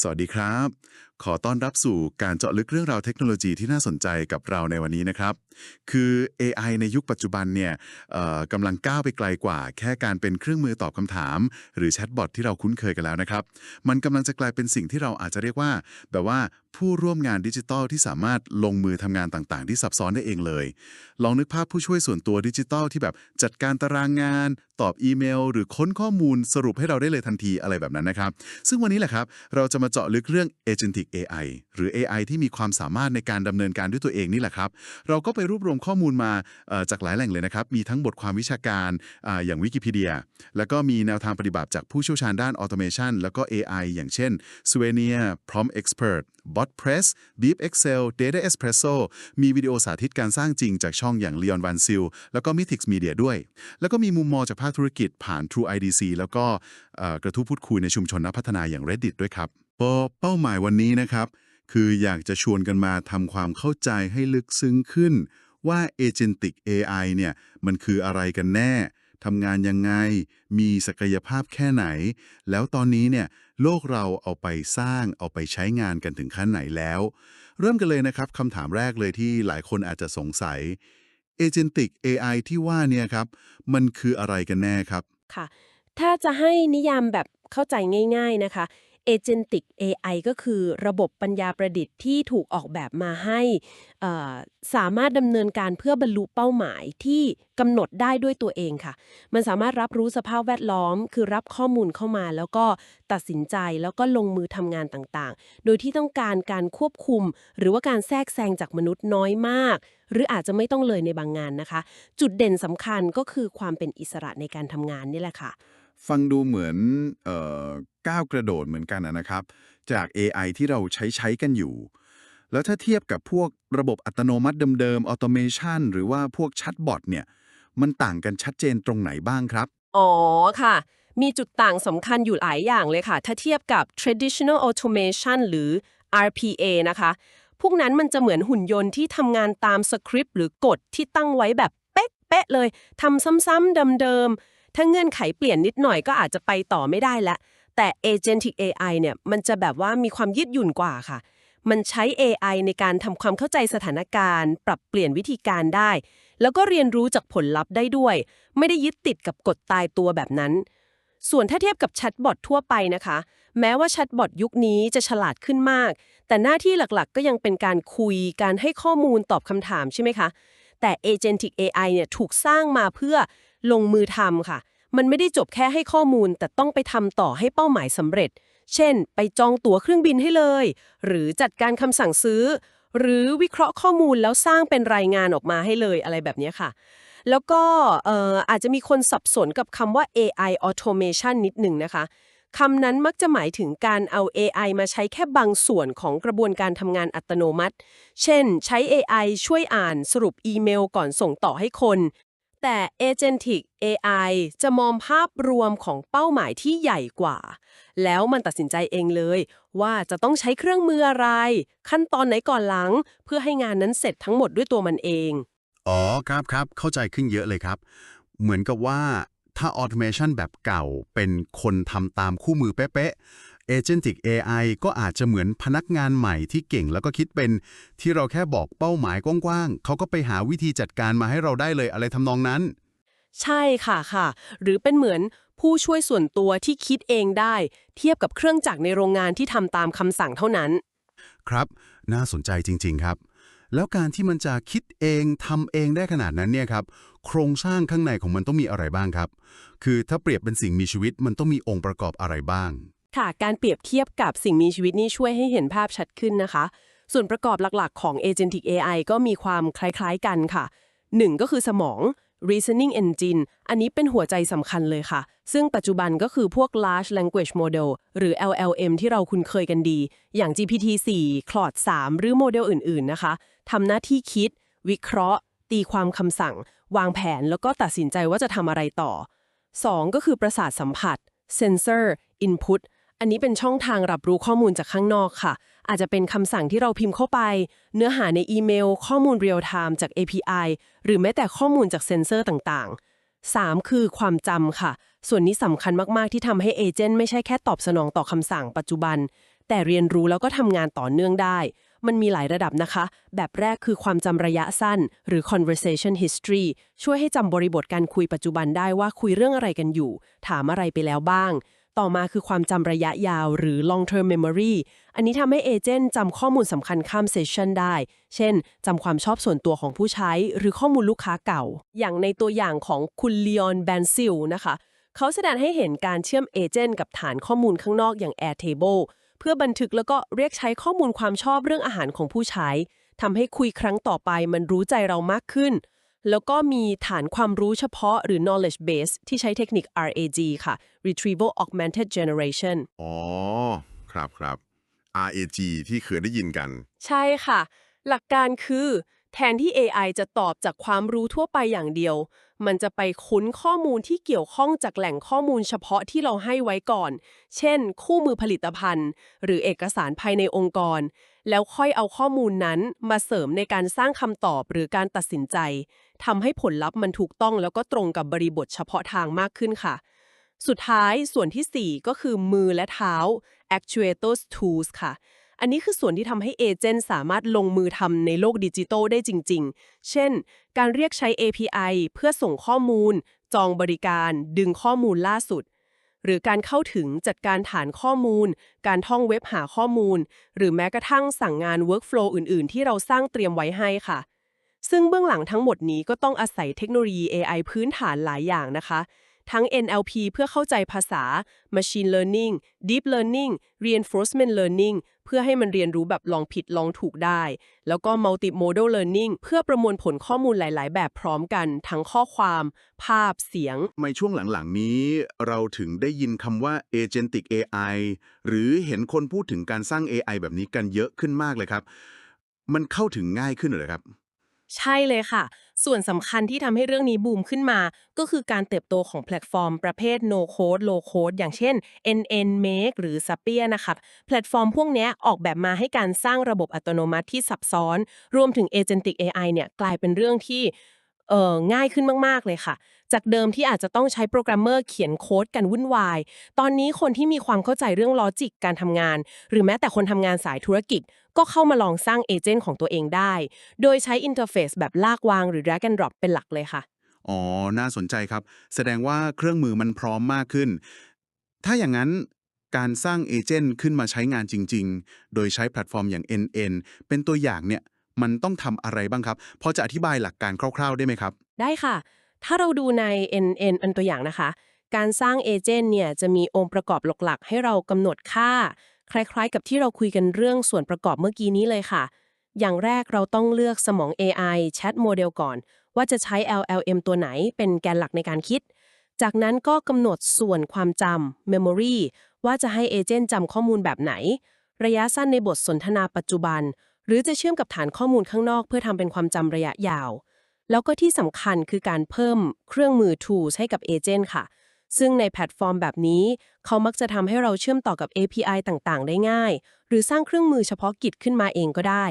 สวัสดีครับขอต้อนรับสู่การเจาะลึกเรื่องราวเทคโนโลยีที่น่าสนใจกับเราในวันนี้นะครับ คือ AI ในยุคปัจจุบันเนี่ยกำลังก้าวไปไกลกว่า แค่การเป็นเครื่องมือตอบคำถาม หรือแชทบอทที่เราคุ้นเคยกันแล้วนะครับ มันกำลังจะกลายเป็นสิ่งที่เราอาจจะเรียกว่า แบบว่าผู้ร่วมงานดิจิทัลที่สามารถลงมือทำงานต่างๆ ที่ซับซ้อนได้เองเลย ลองนึกภาพผู้ช่วยส่วนตัวดิจิทัลที่แบบจัดการตารางงาน ตอบอีเมล หรือค้นข้อมูลสรุปให้เราได้เลยทันทีอะไรแบบนั้นนะครับ ซึ่งวันนี้แหละครับ เราจะมาเจาะลึกเรื่อง Agentic AI หรือ AI ที่มีความสามารถในการดำเนินการด้วยตัวเองนี่แหละครับ เราก็ไปรวบรวมข้อมูลมาจากหลายแหล่งเลยนะครับ มีทั้งบทความวิชาการออย่างวิกิพีเดีย แล้วก็มีแนวทางปฏิบัติจากผู้เชี่ยวชาญด้าน Automation แล้วก็ AI อย่างเช่น s u e n i a Prompt Expert BotPress Deep Excel Data Espresso มีวิดีโอสาธิตการสร้างจริงจากช่องอย่าง Leon Van Sil แล้วก็ Mythics Media ด้วย แล้วก็มีมุมมองจากภาคธุรกิจผ่าน True IDC แล้วก็กระทู้พูดคุยในชุมชนนักพัฒนาอย่าง Reddit ด้วยครับ ปอเป้าหมายวันนี้นะครับ คืออยากจะชวนกันมาทำความเข้าใจให้ลึกซึ้งขึ้น ว่า Agentic AI เนี่ยมันคืออะไรกันแน่ทำงานยังไง มีศักยภาพแค่ไหน แล้วตอนนี้เนี่ยโลกเราเอาไปสร้างเอาไปใช้งานกันถึงขั้นไหนแล้ว เริ่มกันเลยนะครับคำถามแรกเลยที่หลายคนอาจจะสงสัย Agentic AI ที่ว่าเนี่ยครับมันคืออะไรกันแน่ครับ ค่ะ ถ้าจะให้นิยามแบบเข้าใจง่าย ๆนะคะ Agentic AI ก็คือระบบปัญญาประดิษฐ์ที่ถูกออกแบบมาให้สามารถดำเนินการเพื่อบรรลุเป้าหมายที่กำหนดได้ด้วยตัวเองค่ะ มันสามารถรับรู้สภาพแวดล้อม คือรับข้อมูลเข้ามา แล้วก็ตัดสินใจแล้วก็ลงมือทำงานต่างๆ โดยที่ต้องการการควบคุม หรือว่าการแทรกแซงจากมนุษย์น้อยมาก หรืออาจจะไม่ต้องเลยในบางงานนะคะ จุดเด่นสำคัญก็คือความเป็นอิสระในการทำงานนี่แหละค่ะ ฟังดูเหมือนออก้าวกระโดดเหมือนกันนะครับ จาก AI ที่เราใช้ใช้กันอยู่ แล้วถ้าเทียบกับพวกระบบอัตโนมัติเดิมๆ automation หรือว่าพวกแชทบอทเนี่ย มันต่างกันชัดเจนตรงไหนบ้างครับ อ๋อค่ะ มีจุดต่างสำคัญอยู่หลายอย่างเลยค่ะ ถ้าเทียบกับ traditional automation หรือ RPA นะคะ พวกนั้นมันจะเหมือนหุ่นยนต์ที่ทำงานตามสคริปต์หรือกฎที่ตั้งไว้แบบเป๊ะๆเลยทำซ้ำๆเดิมๆ ถ้าเงื่อนไขเปลี่ยนนิดหน่อยก็อาจจะไปต่อไม่ได้แล้วแต่ agentic AI เนี่ยมันจะแบบว่ามีความยืดหยุ่นกว่าค่ะ มันใช้ AI ในการทำความเข้าใจสถานการณ์ ปรับเปลี่ยนวิธีการได้ แล้วก็เรียนรู้จากผลลัพธ์ได้ด้วย ไม่ได้ยึดติดกับกฎตายตัวแบบนั้น ส่วนถ้าเทียบกับแชทบอททั่วไปนะคะ แม้ว่าแชทบอทยุคนี้จะฉลาดขึ้นมาก แต่หน้าที่หลักๆ ก็ยังเป็นการคุย การให้ข้อมูลตอบคำถามใช่ไหมคะ แต่ Agentic AI เนี่ยถูกสร้างมาเพื่อลงมือทำค่ะ มันไม่ได้จบแค่ให้ข้อมูล แต่ต้องไปทำต่อให้เป้าหมายสำเร็จ เช่น ไปจองตั๋วเครื่องบินให้เลย หรือจัดการคำสั่งซื้อ หรือวิเคราะห์ข้อมูลแล้วสร้างเป็นรายงานออกมาให้เลยอะไรแบบนี้ค่ะ แล้วก็เอ่ออาจจะมีคนสับสนกับคำว่า AI automation นิดหนึ่งนะคะ คำนั้นมักจะหมายถึงการเอา AI มาใช้แค่บางส่วนของกระบวนการทำงานอัตโนมัติ เช่น ใช้ AI ช่วยอ่านสรุปอีเมลก่อนส่งต่อให้คน แต่ Agentic AI จะมองภาพรวมของเป้าหมายที่ใหญ่กว่า แล้วมันตัดสินใจเองเลย ว่าจะต้องใช้เครื่องมืออะไร ขั้นตอนไหนก่อนหลัง เพื่อให้งานนั้นเสร็จทั้งหมดด้วยตัวมันเอง อ๋อครับครับเข้าใจขึ้นเยอะเลยครับ เหมือนกับว่า ถ้า automation แบบเก่าเป็นคนทำตามคู่มือเป๊ะๆ agentic AI ก็อาจจะเหมือนพนักงานใหม่ที่เก่งแล้วก็คิดเป็น ที่เราแค่บอกเป้าหมายกว้างๆ เขาก็ไปหาวิธีจัดการมาให้เราได้เลยอะไรทำนองนั้น ใช่ค่ะค่ะ หรือเป็นเหมือนผู้ช่วยส่วนตัวที่คิดเองได้ เทียบกับเครื่องจักรในโรงงานที่ทำตามคำสั่งเท่านั้น ครับ น่าสนใจจริง ๆ ครับ แล้วการที่มันจะคิดเองทำเองได้ขนาดนั้นเนี่ยครับ โครงสร้างข้างในของมันต้องมีอะไรบ้างครับ คือถ้าเปรียบเป็นสิ่งมีชีวิตมันต้องมีองค์ประกอบอะไรบ้าง ค่ะการเปรียบเทียบกับสิ่งมีชีวิตนี่ช่วยให้เห็นภาพชัดขึ้นนะคะ ส่วนประกอบหลักๆ ของ Agentic AI ก็มีความคล้าย ๆ กันค่ะ 1 ก็คือสมอง reasoning engine อันนี้เป็นหัวใจสำคัญเลยค่ะ ซึ่งปัจจุบันก็คือพวก large language model หรือ LLM ที่เราคุ้นเคยกันดี อย่าง GPT-4 Claude 3 หรือโมเดลอื่น ๆ นะคะ ทำหน้าที่คิด วิเคราะห์ ตีความคำสั่ง วางแผนแล้วก็ตัดสินใจว่าจะทำอะไรต่อ 2 ก็คือประสาทสัมผัส sensor input อันนี้เป็นช่องทางรับรู้ข้อมูลจากข้างนอกค่ะ อาจจะเป็นคำสั่งที่เราพิมพ์เข้าไป เนื้อหาในอีเมล ข้อมูลเรียลไทม์จาก API หรือแม้แต่ข้อมูลจากเซนเซอร์ต่างๆ 3 คือความจำค่ะ ส่วนนี้สำคัญมากๆที่ทำให้เอเจนต์ไม่ใช่แค่ตอบสนองต่อคำสั่งปัจจุบัน แต่เรียนรู้แล้วก็ทำงานต่อเนื่องได้ มันมีหลายระดับนะคะ แบบแรกคือความจำระยะสั้น หรือ conversation history ช่วยให้จำบริบทการคุยปัจจุบันได้ว่าคุยเรื่องอะไรกันอยู่ ถามอะไรไปแล้วบ้าง ต่อมาคือความจำระยะยาวหรือ long term memory อันนี้ทำให้เอเจนต์จำข้อมูลสำคัญข้ามเซสชันได้ เช่นจำความชอบส่วนตัวของผู้ใช้ หรือข้อมูลลูกค้าเก่า อย่างในตัวอย่างของคุณลีออนแบนซิลนะคะ เขาแสดงให้เห็นการเชื่อมเอเจนต์กับฐานข้อมูลข้างนอกอย่าง Airtable เพื่อบันทึกแล้วก็เรียกใช้ข้อมูลความชอบเรื่องอาหารของผู้ใช้ทำให้คุยครั้งต่อไปมันรู้ใจเรามากขึ้น แล้วก็มีฐานความรู้เฉพาะหรือ knowledge base ที่ใช้เทคนิค RAG ค่ะ Retrieval Augmented Generation อ๋อ ครับครับ RAG ที่เคยได้ยินกัน ใช่ค่ะ หลักการคือ แทนที่ AI จะตอบจากความรู้ทั่วไปอย่างเดียว มันจะไปค้นข้อมูลที่เกี่ยวข้องจากแหล่งข้อมูลเฉพาะที่เราให้ไว้ก่อน เช่น คู่มือผลิตภัณฑ์ หรือเอกสารภายในองค์กร แล้วค่อยเอาข้อมูลนั้นมาเสริมในการสร้างคำตอบหรือการตัดสินใจทำให้ผลลัพธ์มันถูกต้องแล้วก็ตรงกับบริบทเฉพาะทางมากขึ้นค่ะ สุดท้ายส่วนทีสี่4 ก็คือมือและเท้า actuators tools ค่ะ อันนี้คือส่วนที่ทำให้เอเจนต์สามารถลงมือทำในโลกดิจิทัลได้จริง ๆ เช่น การเรียกใช้ API เพื่อส่งข้อมูล จองบริการ ดึงข้อมูลล่าสุด หรือการเข้าถึงจัดการฐานข้อมูล การท่องเว็บหาข้อมูล หรือแม้กระทั่งสั่งงาน Workflow อื่น ๆ ที่เราสร้างเตรียมไว้ให้ค่ะ ซึ่งเบื้องหลังทั้งหมดนี้ก็ต้องอาศัยเทคโนโลยี AI พื้นฐานหลายอย่างนะคะทั้ง NLP เพื่อเข้าใจภาษา Machine Learning Deep Learning Reinforcement Learning เพื่อให้มันเรียนรู้แบบลองผิดลองถูกได้ แล้วก็ Multimodal Learning เพื่อประมวลผลข้อมูลหลาย ๆ แบบพร้อมกัน ทั้งข้อความ ภาพเสียง ในช่วงหลัง ๆ นี้ เราถึงได้ยินคำว่า agentic AI หรือเห็นคนพูดถึงการสร้าง AI แบบนี้กันเยอะขึ้นมากเลยครับ มันเข้าถึงง่ายขึ้นเหรอครับ ใช่เลยค่ะ ส่วนสำคัญที่ทำให้เรื่องนี้บูมขึ้นมา ก็คือการเติบโตของแพลตฟอร์มประเภท no code low code อย่างเช่น NN Make หรือ s a p i e นะครับแพลตฟอร์มพวกนี้ออกแบบมาให้การสร้างระบบอัตโนมัติที่ซับซ้อน รวมถึง Agentic AI เนี่ยกลายเป็นเรื่องที่ เอ่อง่ายขึ้นมาก ๆ เลยค่ะ จากเดิมที่อาจจะต้องใช้โปรแกรมเมอร์เขียนโค้ดกันวุ่นวาย ตอนนี้คนที่มีความเข้าใจเรื่องลอจิกการทำงาน หรือแม้แต่คนทำงานสายธุรกิจ ก็เข้ามาลองสร้างเอเจนต์ของตัวเองได้ โดยใช้อินเทอร์เฟซแบบลากวางหรือ drag and drop เป็นหลักเลยค่ะ อ๋อ น่าสนใจครับ แสดงว่าเครื่องมือมันพร้อมมากขึ้น ถ้าอย่างนั้นการสร้างเอเจนต์ขึ้นมาใช้งานจริง ๆ โดยใช้แพลตฟอร์มอย่าง NN เป็นตัวอย่างเนี่ย มันต้องทำอะไรบ้างครับพอจะอธิบายหลักการคร่าว ๆ ได้ไหมครับ ได้ค่ะ ถ้าเราดูใน NN เป็นตัวอย่างนะคะ การสร้างเอเจนต์เนี่ยจะมีองค์ประกอบหลักๆ ให้เรากำหนดค่า คล้ายๆ กับที่เราคุยกันเรื่องส่วนประกอบเมื่อกี้นี้เลยค่ะ อย่างแรกเราต้องเลือกสมอง AI Chat Model ก่อน ว่าจะใช้ LLM ตัวไหนเป็นแกนหลักในการคิด จากนั้นก็กำหนดส่วนความจำ Memory ว่าจะให้เอเจนต์จำข้อมูลแบบไหน ระยะสั้นในบทสนทนาปัจจุบัน หรือจะเชื่อมกับฐานข้อมูลข้างนอก เพื่อทำเป็นความจำระยะยาว แล้วก็ที่สำคัญคือการเพิ่มเครื่องมือ tools ให้กับเอเจนต์ค่ะ ซึ่งในแพลตฟอร์มแบบนี้ เขามักจะทำให้เราเชื่อมต่อกับ API ต่างๆ ได้ง่าย หรือสร้างเครื่องมือเฉพาะกิจขึ้นมาเองก็ได้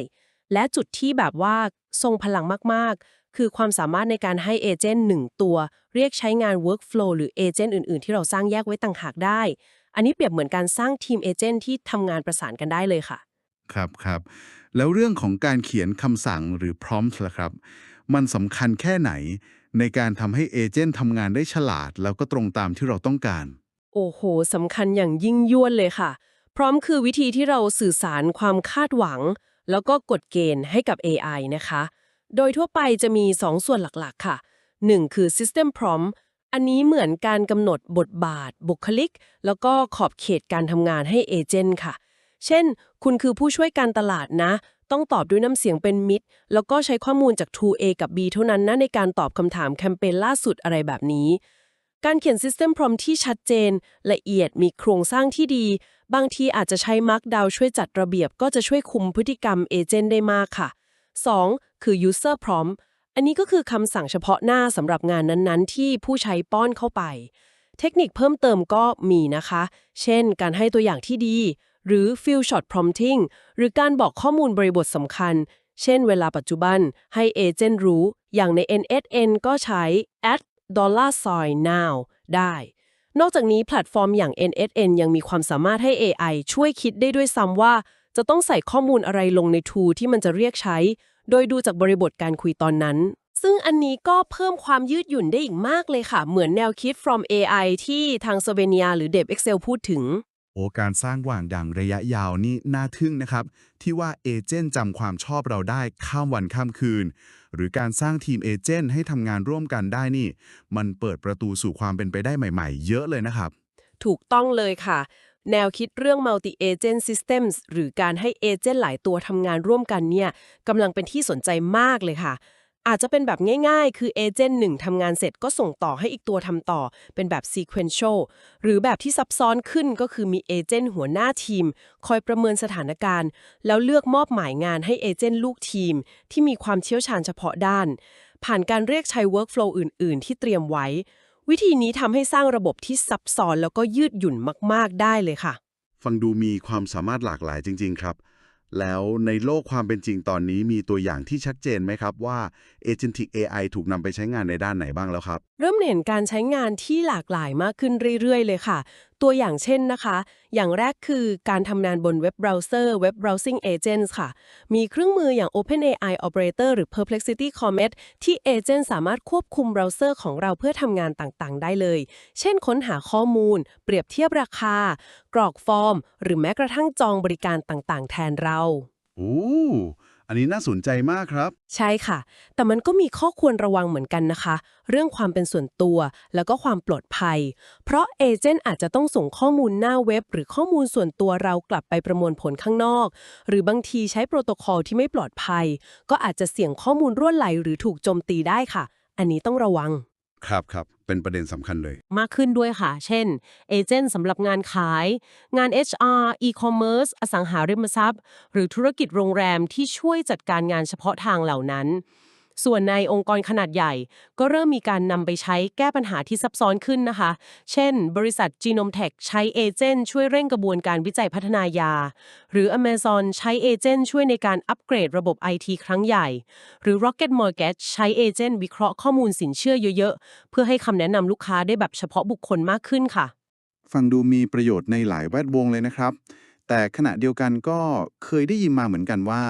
และจุดที่แบบว่าทรงพลังมากๆ คือความสามารถในการให้เอเจนต์หนึ่งตัว เรียกใช้งาน workflow หรือเอเจนต์อื่น ๆ ที่เราสร้างแยกไว้ต่างหากได้ อันนี้เปรียบเหมือนการสร้างทีมเอเจนต์ที่ทำงานประสานกันได้เลยค่ะ ครับครับแล้วเรื่องของการเขียนคำสั่งหรือ prompt ล่ะครับ มันสำคัญแค่ไหนในการทำให้เอเจนต์ทำงานได้ฉลาด แล้วก็ตรงตามที่เราต้องการ โอ้โหสำคัญอย่างยิ่งยวดเลยค่ะ พร้อมคือวิธีที่เราสื่อสารความคาดหวัง แล้วก็กฎเกณฑ์ให้กับ AI นะคะ โดยทั่วไปจะมี 2ส่วนหลักๆ ค่ะ 1 คือ System Prompt อันนี้เหมือนการกำหนดบทบาท บุคลิก แล้วก็ขอบเขตการทำงานให้เอเจนต์ค่ะ เช่น คุณคือผู้ช่วยการตลาดนะ ต้องตอบด้วยน้ำเสียงเป็นมิตร แล้วก็ใช้ข้อมูลจาก 2A กับ B เท่านั้นนะในการตอบคำถามแคมเปญล่าสุดอะไรแบบนี้ การเขียน System Prompt ที่ชัดเจน ละเอียดมีโครงสร้างที่ดี บางทีอาจจะใช้ Markdown ช่วยจัดระเบียบ ก็จะช่วยคุมพฤติกรรมเอเจนต์ได้มากค่ะ 2. คือ User Prompt อันนี้ก็คือคำสั่งเฉพาะหน้าสำหรับงานนั้นๆ ที่ผู้ใช้ป้อนเข้าไป เทคนิคเพิ่มเติมก็มีนะคะ เช่น การให้ตัวอย่างที่ดี หรือ Fill Shot Prompting หรือการบอกข้อมูลบริบทสำคัญ เช่นเวลาปัจจุบันให้เอเจนต์รู้ อย่างใน NSN ก็ใช้ at dollar sign now ได้ นอกจากนี้แพลตฟอร์มอย่าง NSN ยังมีความสามารถให้ AI ช่วยคิดได้ด้วยซ้ำว่า จะต้องใส่ข้อมูลอะไรลงใน tool ที่มันจะเรียกใช้ โดยดูจากบริบทการคุยตอนนั้นซึ่งอันนี้ก็เพิ่มความยืดหยุ่นได้อีกมากเลยค่ะ เหมือนแนวคิด from AI ที่ทางเซเวเนียหรือเดบ Excel พูดถึง โอ้การสร้างหว่างดังระยะยาวนี่น่าทึ่งนะครับ ที่ว่าเอเจนต์จำความชอบเราได้ข้ามวันข้ามคืน หรือการสร้างทีมเอเจนต์ให้ทำงานร่วมกันได้นี่ มันเปิดประตูสู่ความเป็นไปได้ใหม่ๆ เยอะเลยนะครับ ถูกต้องเลยค่ะ แนวคิดเรื่อง multi agent systems หรือการให้เอเจนต์หลายตัวทำงานร่วมกันเนี่ยกำลังเป็นที่สนใจมากเลยค่ะ อาจจะเป็นแบบง่ายๆ คือเอเจนต์หนึ่งทำงานเสร็จก็ส่งต่อให้อีกตัวทำต่อ เป็นแบบ sequential หรือแบบที่ซับซ้อนขึ้นก็คือมีเอเจนต์หัวหน้าทีม คอยประเมินสถานการณ์ แล้วเลือกมอบหมายงานให้เอเจนต์ลูกทีม ที่มีความเชี่ยวชาญเฉพาะด้าน ผ่านการเรียกใช้ workflow อื่น ๆ ที่เตรียมไว้ วิธีนี้ทำให้สร้างระบบที่ซับซ้อนแล้วก็ยืดหยุ่นมาก ๆ ได้เลยค่ะ ฟังดูมีความสามารถหลากหลายจริง ๆ ครับ แล้วในโลกความเป็นจริงตอนนี้มีตัวอย่างที่ชัดเจนไหมครับว่า Agentic AI ถูกนำไปใช้งานในด้านไหนบ้างแล้วครับเริ่มเห็นการใช้งานที่หลากหลายมากขึ้นเรื่อย ๆ เลยค่ะ ตัวอย่างเช่นนะคะ อย่างแรกคือการทำงานบนเว็บเบราว์เซอร์ Web Browsing Agents ค่ะ มีเครื่องมืออย่าง OpenAI Operator หรือ Perplexity Comet ที่เอเจนต์สามารถควบคุมเบราว์เซอร์ของเราเพื่อทำงานต่างๆ ได้เลย เช่นค้นหาข้อมูล เปรียบเทียบราคา กรอกฟอร์ม หรือแม้กระทั่งจองบริการต่างๆ แทนเราโอันนี้น่าสนใจมากครับ ใช่ค่ะ แต่มันก็มีข้อควรระวังเหมือนกันนะคะ เรื่องความเป็นส่วนตัวแล้วก็ความปลอดภัย เพราะเอเจนต์อาจจะต้องส่งข้อมูลหน้าเว็บ หรือข้อมูลส่วนตัวเรากลับไปประมวลผลข้างนอก หรือบางทีใช้โปรโตคอลที่ไม่ปลอดภัย ก็อาจจะเสี่ยงข้อมูลรั่วไหลหรือถูกโจมตีได้ค่ะ อันนี้ต้องระวัง ครับครับเป็นประเด็นสำคัญเลย มากขึ้นด้วยค่ะ เช่น เอเจนต์สำหรับงานขาย งาน HR e-commerce อสังหาริมทรัพย์ หรือธุรกิจโรงแรมที่ช่วยจัดการงานเฉพาะทางเหล่านั้น ส่วนในองค์กรขนาดใหญ่ ก็เริ่มมีการนำไปใช้แก้ปัญหาที่ซับซ้อนขึ้นนะคะ เช่น บริษัท Genome Tech ใช้เอเจนต์ช่วยเร่งกระบวนการวิจัยพัฒนายา หรือ Amazon ใช้เอเจนต์ช่วยในการอัปเกรดระบบ IT ครั้งใหญ่ หรือ Rocket Mortgage ใช้เอเจนต์วิเคราะห์ข้อมูลสินเชื่อเยอะๆ เพื่อให้คำแนะนำลูกค้าได้แบบเฉพาะบุคคลมากขึ้นค่ะ ฟังดูมีประโยชน์ในหลายแวดวงเลยนะครับ แต่ขณะเดียวกันก็เคยได้ยินมาเหมือนกันว่า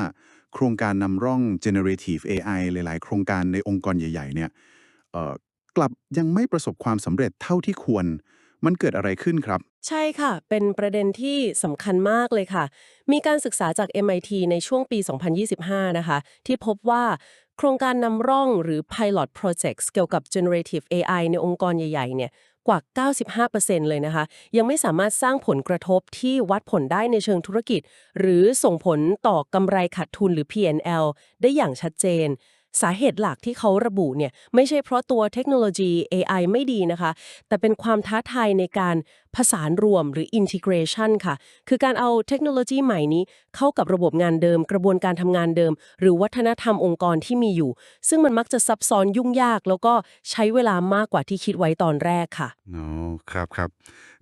โครงการนำร่อง generative AI หลาย ๆ โครงการในองค์กรใหญ่ ๆ เนี่ยกลับยังไม่ประสบความสำเร็จเท่าที่ควร มันเกิดอะไรขึ้นครับ ใช่ค่ะ เป็นประเด็นที่สำคัญมากเลยค่ะ มีการศึกษาจาก MIT ในช่วงปี 2025 นะคะ ที่พบว่าโครงการนำร่องหรือ pilot projects เกี่ยวกับ generative AI ในองค์กรใหญ่ ๆ เนี่ย กว่า 95%เลยนะคะ ยังไม่สามารถสร้างผลกระทบที่วัดผลได้ในเชิงธุรกิจ หรือส่งผลต่อกำไรขาดทุนหรือ P&L ได้อย่างชัดเจน สาเหตุหลักที่เขาระบุเนี่ยไม่ใช่เพราะตัวเทคโนโลยี AI ไม่ดีนะคะ แต่เป็นความท้าทายในการผสานรวมหรือ integration ค่ะ คือการเอาเทคโนโลยีใหม่นี้ เข้ากับระบบงานเดิม กระบวนการทำงานเดิม หรือวัฒนธรรมองค์กรที่มีอยู่ ซึ่งมันมักจะซับซ้อนยุ่งยาก แล้วก็ใช้เวลามากกว่าที่คิดไว้ตอนแรกค่ะอ๋อครับครับ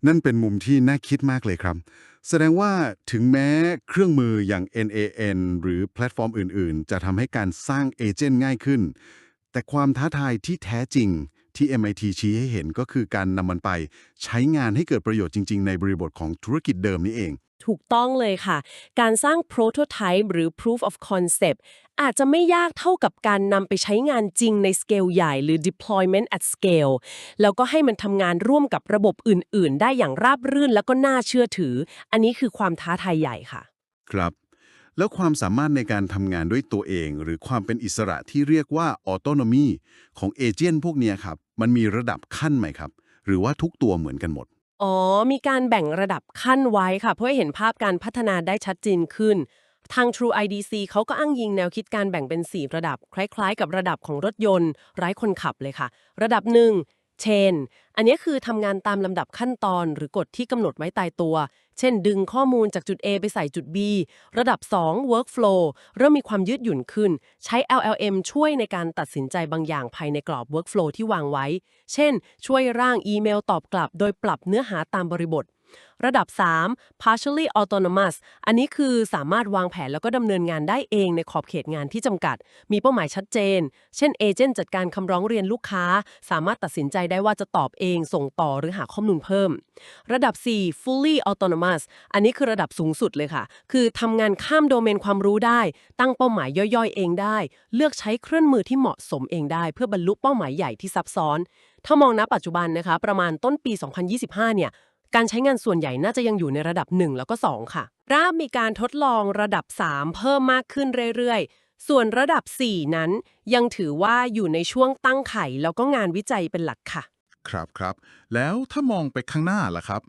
นั่นเป็นมุมที่น่าคิดมากเลยครับ แสดงว่าถึงแม้เครื่องมืออย่าง NAN หรือแพลตฟอร์มอื่น ๆ จะทำให้การสร้างเอเจนต์ง่ายขึ้น แต่ความท้าทายที่แท้จริงที่ MIT ชี้ให้เห็นก็คือการนำมันไป ใช้งานให้เกิดประโยชน์จริง ๆ ในบริบทของธุรกิจเดิมนี่เอง ถูกต้องเลยค่ะ การสร้าง prototype หรือ proof of concept อาจจะไม่ยากเท่ากับการนำไปใช้งานจริงในสเกลใหญ่หรือ deployment at scale แล้วก็ให้มันทำงานร่วมกับระบบอื่น ๆ ได้อย่างราบรื่นแล้วก็น่าเชื่อถือ อันนี้คือความท้าทายใหญ่ค่ะ ครับ แล้วความสามารถในการทำงานด้วยตัวเอง หรือความเป็นอิสระที่เรียกว่า autonomy ของเอเจนต์พวกเนี้ยครับ มันมีระดับขั้นไหมครับ หรือว่าทุกตัวเหมือนกันหมด อ๋อ มีการแบ่งระดับขั้นไว้ค่ะ เพื่อให้เห็นภาพการพัฒนาได้ชัดเจนขึ้น ทาง True IDC เขาก็อ้างยิงแนวคิดการแบ่งเป็น 4 ระดับ คล้าย ๆ กับระดับของรถยนต์ ไร้คนขับเลยค่ะ ระดับหนึ่ง เชน อันนี้คือทำงานตามลำดับขั้นตอนหรือกฎที่กำหนดไว้ตายตัว เช่น ดึงข้อมูลจากจุด A ไปใส่จุด B ระดับ 2 workflow เริ่มมีความยืดหยุ่นขึ้น ใช้ LLM ช่วยในการตัดสินใจบางอย่างภายในกรอบ workflow ที่วางไว้ เช่น ช่วยร่างอีเมลตอบกลับ โดยปรับเนื้อหาตามบริบท ระดับ 3 partially autonomous อันนี้คือสามารถวางแผนแล้วก็ดำเนินงานได้เองในขอบเขตงานที่จำกัด มีเป้าหมายชัดเจน เช่นเอเจนต์จัดการคำร้องเรียนลูกค้า สามารถตัดสินใจได้ว่าจะตอบเอง ส่งต่อหรือหาข้อมูลเพิ่ม ระดับ 4 fully autonomous อันนี้คือระดับสูงสุดเลยค่ะ คือทำงานข้ามโดเมนความรู้ได้ ตั้งเป้าหมายย่อยๆ เองได้ เลือกใช้เครื่องมือที่เหมาะสมเองได้ เพื่อบรรลุเป้าหมายใหญ่ที่ซับซ้อน ถ้ามองณปัจจุบันนะคะ ประมาณต้นปี 2025 เนี่ย การใช้งานส่วนใหญ่น่าจะยังอยู่ในระดับ 1 แล้วก็ 2 ค่ะรามมีการทดลองระดับ 3 เพิ่มมากขึ้นเรื่อยๆ ส่วนระดับ 4 นั้น ยังถือว่าอยู่ในช่วงตั้งไข่แล้วก็งานวิจัยเป็นหลักค่ะ ครับครับ แล้วถ้ามองไปข้างหน้าล่ะครับ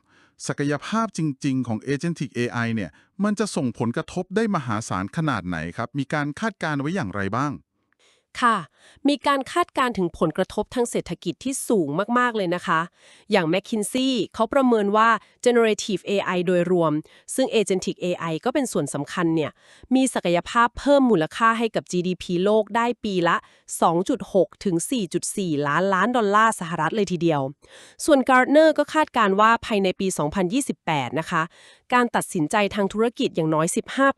ศักยภาพจริง ๆ ของ Agentic AI เนี่ย มันจะส่งผลกระทบได้มหาศาลขนาดไหนครับ มีการคาดการณ์ไว้อย่างไรบ้าง ค่ะ มีการคาดการณ์ถึงผลกระทบทางเศรษฐกิจที่สูงมาก ๆ เลยนะคะ อย่าง McKinsey เขาประเมินว่า generative AI โดยรวม ซึ่ง agentic AI ก็เป็นส่วนสำคัญเนี่ย มีศักยภาพเพิ่มมูลค่าให้กับ GDP โลกได้ปีละ 2.6 ถึง 4.4 ล้านล้านดอลลาร์สหรัฐเลยทีเดียว ส่วน Gartner ก็คาดการณ์ว่าภายในปี 2028 นะคะ การตัดสินใจทางธุรกิจอย่างน้อย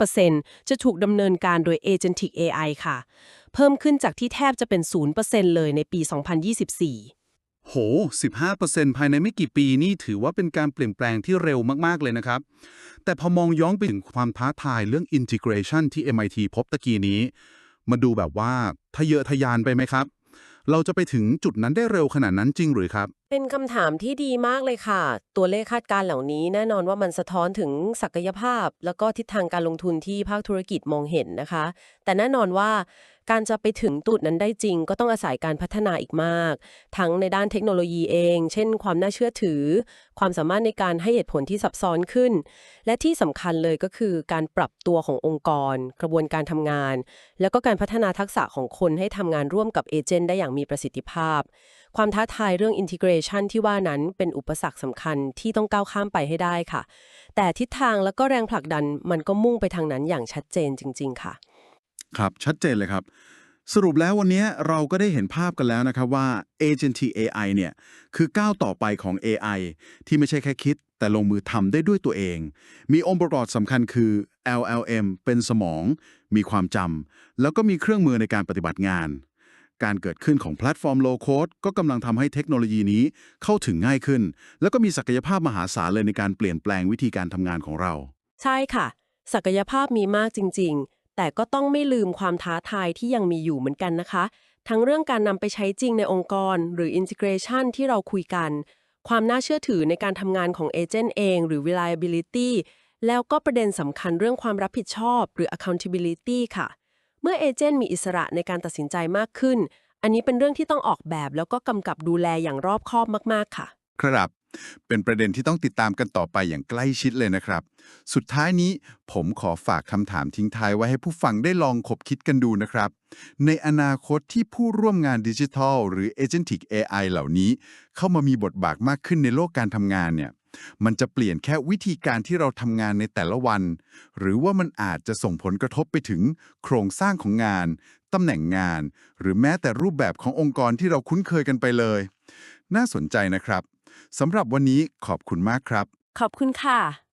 15%จะถูกดำเนินการโดย agentic AI ค่ะ เพิ่มขึ้นจากที่แทบจะเป็น 0%เลยในปี 2024 โห 15%ภายในไม่กี่ปีนี่ถือว่าเป็นการเปลี่ยนแปลงที่เร็วมากๆเลยนะครับ แต่พอมองย้อนไปถึงความท้าทายเรื่อง integration ที่ MIT พบตะกี้นี้ มาดูแบบว่าทะเยอทะยานไปไหมครับ เราจะไปถึงจุดนั้นได้เร็วขนาดนั้นจริงหรือครับเป็นคำถามที่ดีมากเลยค่ะ ตัวเลขคาดการณ์เหล่านี้แน่นอนว่ามันสะท้อนถึงศักยภาพ แล้วก็ทิศทางการลงทุนที่ภาคธุรกิจมองเห็นนะคะ แต่แน่นอนว่าการจะไปถึงจุดนั้นได้จริง ก็ต้องอาศัยการพัฒนาอีกมาก ทั้งในด้านเทคโนโลยีเอง เช่น ความน่าเชื่อถือ ความสามารถในการให้เหตุผลที่ซับซ้อนขึ้น และที่สำคัญเลยก็คือการปรับตัวขององค์กร กระบวนการทำงาน แล้วก็การพัฒนาทักษะของคนให้ทำงานร่วมกับเอเจนต์ได้อย่างมีประสิทธิภาพ ความท้าทายเรื่อง integration ที่ว่านั้นเป็นอุปสรรคสำคัญที่ต้องก้าวข้ามไปให้ได้ค่ะ แต่ทิศทางแล้วก็แรงผลักดันมันก็มุ่งไปทางนั้นอย่างชัดเจนจริง ๆ ค่ะ ครับชัดเจนเลยครับ สรุปแล้ววันนี้เราก็ได้เห็นภาพกันแล้วนะครับว่า agent AI เนี่ยคือก้าวต่อไปของ AI ที่ไม่ใช่แค่คิด แต่ลงมือทำได้ด้วยตัวเอง มีองค์ประกอบสำคัญคือ LLM เป็นสมอง มีความจำแล้วก็มีเครื่องมือในการปฏิบัติงาน การเกิดขึ้นของแพลตฟอร์ม Low Code ก็กำลังทำให้เทคโนโลยีนี้เข้าถึงง่ายขึ้น แล้วก็มีศักยภาพมหาศาลเลยในการเปลี่ยนแปลงวิธีการทำงานของเรา ใช่ค่ะ ศักยภาพมีมากจริง ๆ แต่ก็ต้องไม่ลืมความท้าทายที่ยังมีอยู่เหมือนกันนะคะ ทั้งเรื่องการนำไปใช้จริงในองค์กร หรือ integration ที่เราคุยกัน ความน่าเชื่อถือในการทำงานของเอเจนต์เอง หรือ reliability แล้วก็ประเด็นสำคัญเรื่องความรับผิดชอบ หรือ accountability ค่ะ มื่อเอเจนต์มีอิสระในการตัดสินใจมากขึ้น อันนี้เป็นเรื่องที่ต้องออกแบบแล้วก็กำกับดูแลอย่างรอบคอบมากๆค่ะ ครับ เป็นประเด็นที่ต้องติดตามกันต่อไปอย่างใกล้ชิดเลยนะครับ สุดท้ายนี้ผมขอฝากคำถามทิ้งท้ายไว้ให้ผู้ฟังได้ลองคบคิดกันดูนะครับ ในอนาคตที่ผู้ร่วมงานดิจิทัล หรือ Agentic AI เหล่านี้ เข้ามามีบทบาทมากขึ้นในโลกการทำงานเนี่ย มันจะเปลี่ยนแค่วิธีการที่เราทำงานในแต่ละวัน หรือว่ามันอาจจะส่งผลกระทบไปถึงโครงสร้างของงานตำแหน่งงาน หรือแม้แต่รูปแบบขององค์กรที่เราคุ้นเคยกันไปเลย น่าสนใจนะครับสำหรับวันนี้ขอบคุณมากครับ ขอบคุณค่ะ